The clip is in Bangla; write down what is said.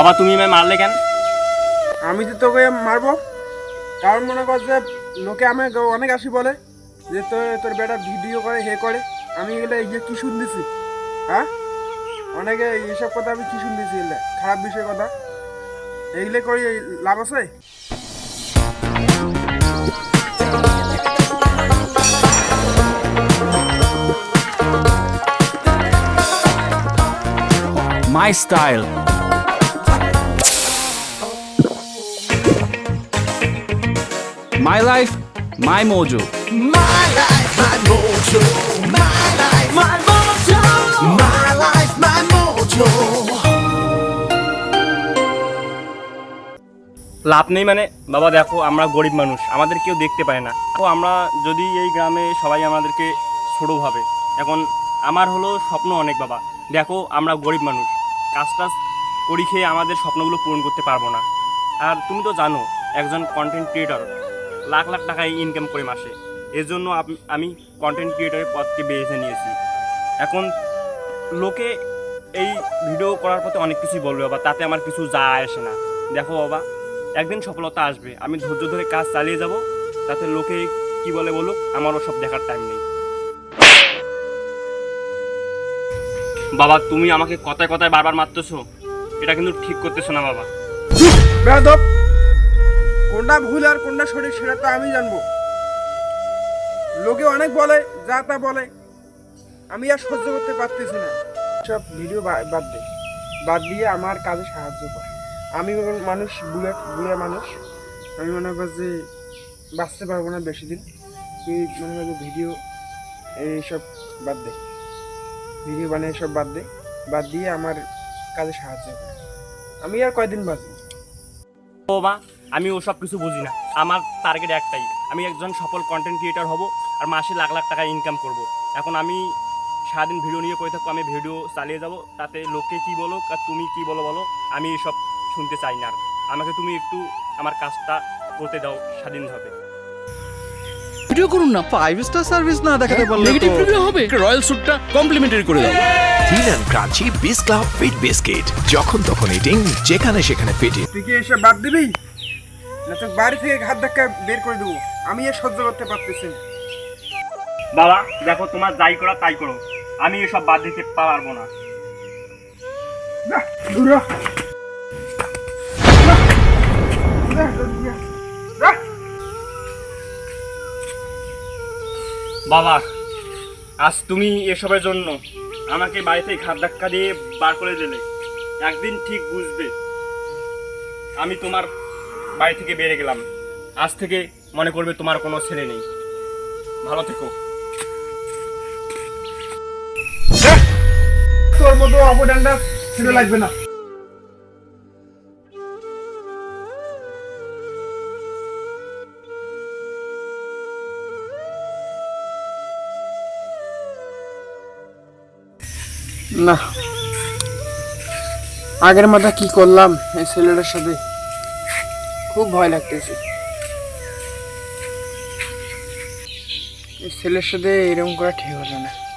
বাবা তুমি আমায় মারলে কেন? আমি যে তোকে মারবো কারণ মনে কর যে লোকে আমি অনেক আসি বলে যে তোর তোর বেটা ভিডিও করে হে করে। আমি এগুলো ইয়ে কি শুনতেছি হ্যাঁ? অনেকে এইসব কথা আমি কি শুনতেছি এগুলো? খারাপ বিষয় কথা। এইগুলো করি লাভ আছে? My style. My life, my mojo. My life, my mojo. My life, my mojo. My life, my mojo. লাভ নেই মানে বাবা দেখো আমরা গরিব মানুষ আমাদের কেউ দেখতে পায় না তো আমরা যদি এই গ্রামে সবাই আমাদেরকে ছোটো ভাবে এখন আমার হলো স্বপ্ন অনেক বাবা দেখো আমরা গরিব মানুষ কাজ টাজ করি খেয়ে আমাদের স্বপ্নগুলো পূরণ করতে পারব না আর তুমি তো জানো একজন কন্টেন্ট ক্রিয়েটর লাখ লাখ টাকায় ইনকাম করে মাসে। এর জন্য আমি কন্টেন্ট ক্রিয়েটরের পথকে বেছে নিয়েছি। এখন লোকে এই ভিডিও করার পথে অনেক কিছুই বলবে, বাবা, তাতে আমার কিছু যায় আসে না। দেখো, বাবা, একদিন সফলতা আসবে। আমি ধৈর্য ধরে কাজ চালিয়ে যাব, তাতে লোকে কি বলে বলুক, আমারও সব দেখার টাইম নেই। বাবা, তুমি আমাকে কথায় কথায় বারবার মারতেছো। এটা কিন্তু ঠিক করতেছো না, বাবা। কোনটা ভুল আর কোনটা সঠিক সেটা তো আমি জানব। লোকে অনেক বলে, যা তা বলে। আমি আর সহ্য করতে পারতেছি না। সব ভিডিও বাদ দে। বাদ দিয়ে আমার কাজে সাহায্য কর। আমি মানুষ বুলেট বুড়ে মানুষ। আমি মনে করি যে বাঁচতে পারব না বেশি দিন। তুই মনে কর ভিডিও এইসব বাদ দে। ভিডিও বানিয়ে সব বাদ দে। বাদ দিয়ে আমার কাজে সাহায্য কর। আমি আর কয়দিন বাঁচবো? ও মা আমি ওসব কিছু বুঝি না। আমার টার্গেট একটাই আমি একজন সফল কন্টেন্ট ক্রিয়েটর হব আর মাসে লাখ লাখ টাকা ইনকাম করব। এখন আমি সারাদিন ভিডিও নিয়ে করে থাকব আমি ভিডিও চালিয়ে যাব তাতে লোকে কি বলো আর তুমি কি বলো বলো আমি এসব শুনতে চাই না আর। আমাকে তুমি একটু আমার কাজটা করতে দাও স্বাধীনভাবে ভিডিও করুন না ফাইভ স্টার সার্ভিস না দেখাতে পারলে নেগেটিভ রিভিউ হবে। রয়্যাল স্যুটটা কমপ্লিমেন্টারি করে দাও। Thin and crunchy Bis club fit biscuit. যখন তখন ইটিং যেখানে সেখানে ফিটিং তুই কি এসব বাদ দিবি? না তো বাড়ি থেকে ঘাত ধাক্কা বের করে দেবো। আমি এ সহ্য করতে পারতেছি না। বাবা দেখো তোমার যাই করা তাই করো। আমি এসব বাদ দিতে পারব না। না, দূর। বাবা আজ তুমি এসবের জন্য আমাকে বাড়িতে ঘাত ধাক্কা দিয়ে বার করে দিলে, একদিন ঠিক বুঝবে। আমি তোমার বাড়ি থেকে বেড়ে গেলাম। আজ থেকে মনে করবে তোমার কোনো ছেলে নেই। ভালো থেকো। তোর মতো অপডান্ডা ছেলে লাগবে না। না। আগের মাথা কি করলাম এই ছেলেটার সাথে? খুব ভয় লাগতেছে। এই ছেলের সাথে এরকম করা ঠিক হলো না।